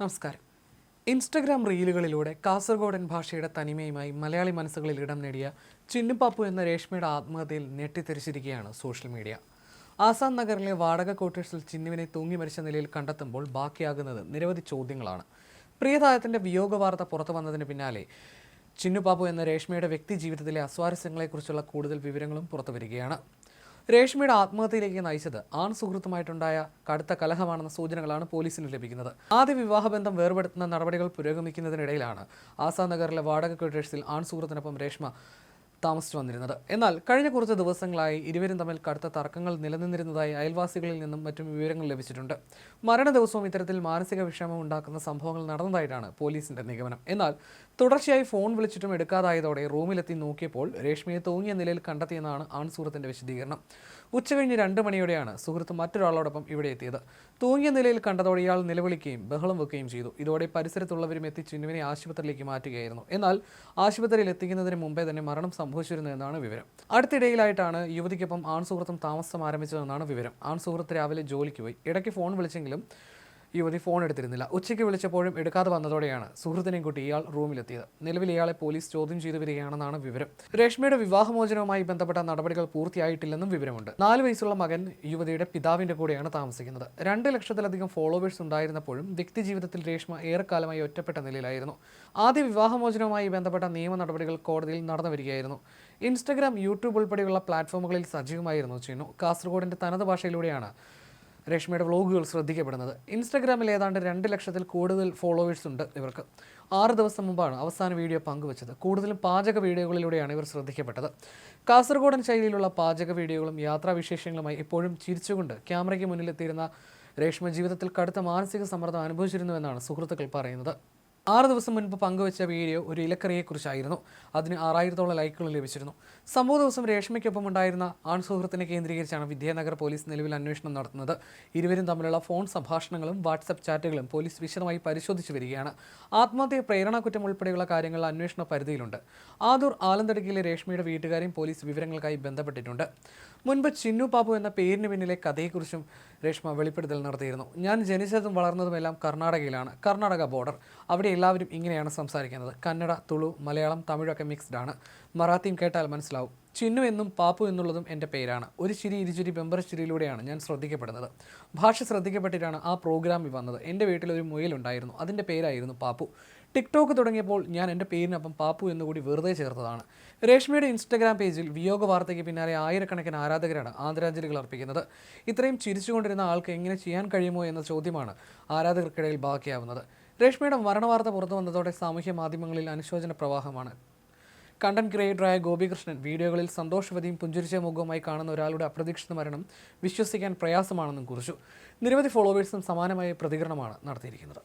നമസ്കാരം. ഇൻസ്റ്റഗ്രാം റീലുകളിലൂടെ കാസർഗോഡൻ ഭാഷയുടെ തനിമയുമായി മലയാളി മനസ്സുകളിൽ ഇടം നേടിയ ചിന്നുപാപ്പു എന്ന രേഷ്മയുടെ ആത്മഹത്യയിൽ ഞെട്ടിത്തെരിച്ചിരിക്കുകയാണ് സോഷ്യൽ മീഡിയ. ആസാം നഗറിലെ വാടക ക്വാർട്ടേഴ്സിൽ ചിന്നുവിനെ തൂങ്ങി മരിച്ച നിലയിൽ കണ്ടെത്തുമ്പോൾ ബാക്കിയാകുന്നത് നിരവധി ചോദ്യങ്ങളാണ്. പ്രിയതായത്തിന്റെ വിയോഗ വാർത്ത പുറത്തു വന്നതിന് പിന്നാലെ ചിന്നുപാപ്പു എന്ന രേഷ്മയുടെ വ്യക്തി ജീവിതത്തിലെ അസ്വാരസ്യങ്ങളെക്കുറിച്ചുള്ള കൂടുതൽ വിവരങ്ങളും പുറത്തു വരികയാണ് രേഷ്മയുടെ ആത്മഹത്യയിലേക്ക് നയിച്ചത് ആൺ സുഹൃത്തുമായിട്ടുണ്ടായ കടുത്ത കലഹമാണെന്ന സൂചനകളാണ് പോലീസിന് ലഭിക്കുന്നത്. ആദ്യ വിവാഹബന്ധം വേർപെടുത്തുന്ന നടപടികൾ പുരോഗമിക്കുന്നതിനിടയിലാണ് ആസാം നഗറിലെ വാടക ക്വാർട്ടേഴ്സിൽ ആൺ സുഹൃത്തിനൊപ്പം രേഷ്മ താമസിച്ചു വന്നിരുന്നത്. എന്നാൽ കഴിഞ്ഞ കുറച്ച് ദിവസങ്ങളായി ഇരുവരും തമ്മിൽ കടുത്ത തർക്കങ്ങൾ നിലനിന്നിരുന്നതായി അയൽവാസികളിൽ നിന്നും മറ്റും വിവരങ്ങൾ ലഭിച്ചിട്ടുണ്ട്. മരണ ദിവസവും ഇത്തരത്തിൽ മാനസിക വിഷമം ഉണ്ടാക്കുന്ന സംഭവങ്ങൾ നടന്നതായിട്ടാണ് പോലീസിന്റെ നിഗമനം. എന്നാൽ തുടർച്ചയായി ഫോൺ വിളിച്ചിട്ടും എടുക്കാതായതോടെ റൂമിലെത്തി നോക്കിയപ്പോൾ രേഷ്മയെ തൂങ്ങിയ നിലയിൽ കണ്ടെത്തിയെന്നാണ് ആൺസുഹൃത്തിന്റെ വിശദീകരണം. ഉച്ചകഴിഞ്ഞ് രണ്ട് മണിയോടെയാണ് സുഹൃത്ത് മറ്റൊരാളോടൊപ്പം ഇവിടെ എത്തിയത്. തൂങ്ങിയ നിലയിൽ കണ്ടതോടെ ഇയാൾ നിലവിളിക്കുകയും ബഹളം വെക്കുകയും ചെയ്തു. ഇതോടെ പരിസരത്തുള്ളവരും എത്തി ചിന്നുവിനെ ആശുപത്രിയിലേക്ക് മാറ്റുകയായിരുന്നു. എന്നാൽ ആശുപത്രിയിൽ എത്തിക്കുന്നതിന് മുമ്പേ തന്നെ മരണം സംഭവിച്ചിരുന്നു എന്നാണ് വിവരം. അടുത്തിടയിലായിട്ടാണ് യുവതിക്കൊപ്പം ആൺസുഹൃത്തും താമസം ആരംഭിച്ചതെന്നാണ് വിവരം. ആൺസുഹൃത്ത് രാവിലെ ജോലിക്ക് പോയി. ഇടയ്ക്ക് ഫോൺ വിളിച്ചെങ്കിലും യുവതി ഫോൺ എടുത്തിരുന്നില്ല. ഉച്ചയ്ക്ക് വിളിച്ചപ്പോഴും എടുക്കാതെ വന്നതോടെയാണ് സുഹൃത്തിനെയും കൂട്ടി ഇയാൾ റൂമിലെത്തിയത്. നിലവിൽ ഇയാളെ പോലീസ് ചോദ്യം ചെയ്തു വരികയാണെന്നാണ് വിവരം. രേഷ്മയുടെ വിവാഹമോചനവുമായി ബന്ധപ്പെട്ട നടപടികൾ പൂർത്തിയായിട്ടില്ലെന്നും വിവരമുണ്ട്. നാല് വയസ്സുള്ള മകൻ യുവതിയുടെ പിതാവിന്റെ കൂടെയാണ് താമസിക്കുന്നത്. രണ്ട് ലക്ഷത്തിലധികം ഫോളോവേഴ്സ് ഉണ്ടായിരുന്നപ്പോഴും വ്യക്തി ജീവിതത്തിൽ രേഷ്മ ഏറെക്കാലമായി ഒറ്റപ്പെട്ട നിലയിലായിരുന്നു. ആദ്യ വിവാഹമോചനവുമായി ബന്ധപ്പെട്ട നിയമ നടപടികൾ കോടതിയിൽ നടന്നു വരികയായിരുന്നു. ഇൻസ്റ്റഗ്രാം യൂട്യൂബ് ഉൾപ്പെടെയുള്ള പ്ലാറ്റ്ഫോമുകളിൽ സജീവമായിരുന്നു ചെയ്യുന്നു കാസർഗോഡിന്റെ തനത് ഭാഷയിലൂടെയാണ് രേഷ്മയുടെ വ്ലോഗുകൾ ശ്രദ്ധിക്കപ്പെടുന്നത്. ഇൻസ്റ്റഗ്രാമിൽ ഏതാണ്ട് രണ്ട് ലക്ഷത്തിൽ കൂടുതൽ ഫോളോവേഴ്സ് ഉണ്ട് ഇവർക്ക്. ആറ് ദിവസം മുമ്പാണ് അവസാന വീഡിയോ പങ്കുവച്ചത്. കൂടുതലും പാചക വീഡിയോകളിലൂടെയാണ് ഇവർ ശ്രദ്ധിക്കപ്പെട്ടത്. കാസർഗോഡൻ ശൈലിയിലുള്ള പാചക വീഡിയോകളും യാത്രാവിശേഷങ്ങളുമായി എപ്പോഴും ചിരിച്ചുകൊണ്ട് ക്യാമറയ്ക്ക് മുന്നിലെത്തിയിരുന്ന രേഷ്മ ജീവിതത്തിൽ കടുത്ത മാനസിക സമ്മർദ്ദം അനുഭവിച്ചിരുന്നുവെന്നാണ് സുഹൃത്തുക്കൾ പറയുന്നത്. ആറ് ദിവസം മുൻപ് പങ്കുവച്ച വീഡിയോ ഒരു ഇലക്കറിയെക്കുറിച്ചായിരുന്നു. അതിന് ആറായിരത്തോളം ലൈക്കുകൾ ലഭിച്ചിരുന്നു. സംഭവ ദിവസം രേഷ്മയ്ക്കൊപ്പം ഉണ്ടായിരുന്ന ആൺ സുഹൃത്തിനെ കേന്ദ്രീകരിച്ചാണ് വിദ്യാനഗർ പോലീസ് നിലവിൽ അന്വേഷണം നടത്തുന്നത്. ഇരുവരും തമ്മിലുള്ള ഫോൺ സംഭാഷണങ്ങളും വാട്സപ്പ് ചാറ്റുകളും പോലീസ് വിശദമായി പരിശോധിച്ചു വരികയാണ്. ആത്മഹത്യ പ്രേരണ കുറ്റം ഉൾപ്പെടെയുള്ള കാര്യങ്ങൾ അന്വേഷണ പരിധിയിലുണ്ട്. ആദൂർ ആലന്തടക്കിലെ രേഷ്മയുടെ വീട്ടുകാരെയും പോലീസ് വിവരങ്ങൾക്കായി ബന്ധപ്പെട്ടിട്ടുണ്ട്. മുൻപ് ചിന്നു പാപ്പു എന്ന പേരിന് പിന്നിലെ കഥയെക്കുറിച്ചും രേഷ്മ വെളിപ്പെടുത്തൽ നടത്തിയിരുന്നു. ഞാൻ ജനിച്ചതും വളർന്നതുമെല്ലാം കർണാടകയിലാണ്. കർണാടക ബോർഡർ. അവിടെ എല്ലാവരും ഇങ്ങനെയാണ് സംസാരിക്കുന്നത്. കന്നഡ തുളു മലയാളം തമിഴൊക്കെ മിക്സ്ഡ് ആണ്. മറാത്തിയും കേട്ടാൽ മനസ്സിലാവും. ചിന്നു എന്നും പാപ്പു എന്നുള്ളതും എന്റെ പേരാണ്. ഒരു ചിരി ഇരുചിരി ബെമ്പർ ചിരിയിലൂടെയാണ് ഞാൻ ശ്രദ്ധിക്കപ്പെടുന്നത്. ഭാഷ ശ്രദ്ധിക്കപ്പെട്ടിട്ടാണ് ആ പ്രോഗ്രാമിൽ വന്നത്. എന്റെ വീട്ടിൽ ഒരു മുയലുണ്ടായിരുന്നു അതിന്റെ പേരായിരുന്നു പാപ്പു. ടിക്ടോക്ക് തുടങ്ങിയപ്പോൾ ഞാൻ എന്റെ പേരിനൊപ്പം പാപ്പു എന്നുകൂടി വെറുതെ ചേർത്തതാണ്. രേഷ്മയുടെ ഇൻസ്റ്റഗ്രാം പേജിൽ വിയോഗ വാർത്തയ്ക്ക് പിന്നാലെ ആയിരക്കണക്കിന് ആരാധകരാണ് ആദരാഞ്ജലികൾ അർപ്പിക്കുന്നത്. ഇത്രയും ചിരിച്ചുകൊണ്ടിരുന്ന ആൾക്ക് എങ്ങനെ ചെയ്യാൻ കഴിയുമോ എന്ന ചോദ്യമാണ് ആരാധകർക്കിടയിൽ ബാക്കിയാവുന്നത്. രേഷ്മയുടെ മരണവാർത്ത പുറത്തു വന്നതോടെ സാമൂഹ്യ മാധ്യമങ്ങളിൽ അനുശോചന പ്രവാഹമാണ്. കണ്ടന്റ് ക്രിയേറ്ററായ ഗോപികൃഷ്ണൻ വീഡിയോകളിൽ സന്തോഷവതിയും പുഞ്ചിരിച്ച മുഖവുമായി കാണുന്ന ഒരാളുടെ അപ്രതീക്ഷിത മരണം വിശ്വസിക്കാൻ പ്രയാസമാണെന്നും കുറിച്ചു. നിരവധി ഫോളോവേഴ്സും സമാനമായ പ്രതികരണമാണ് നടത്തിയിരിക്കുന്നത്.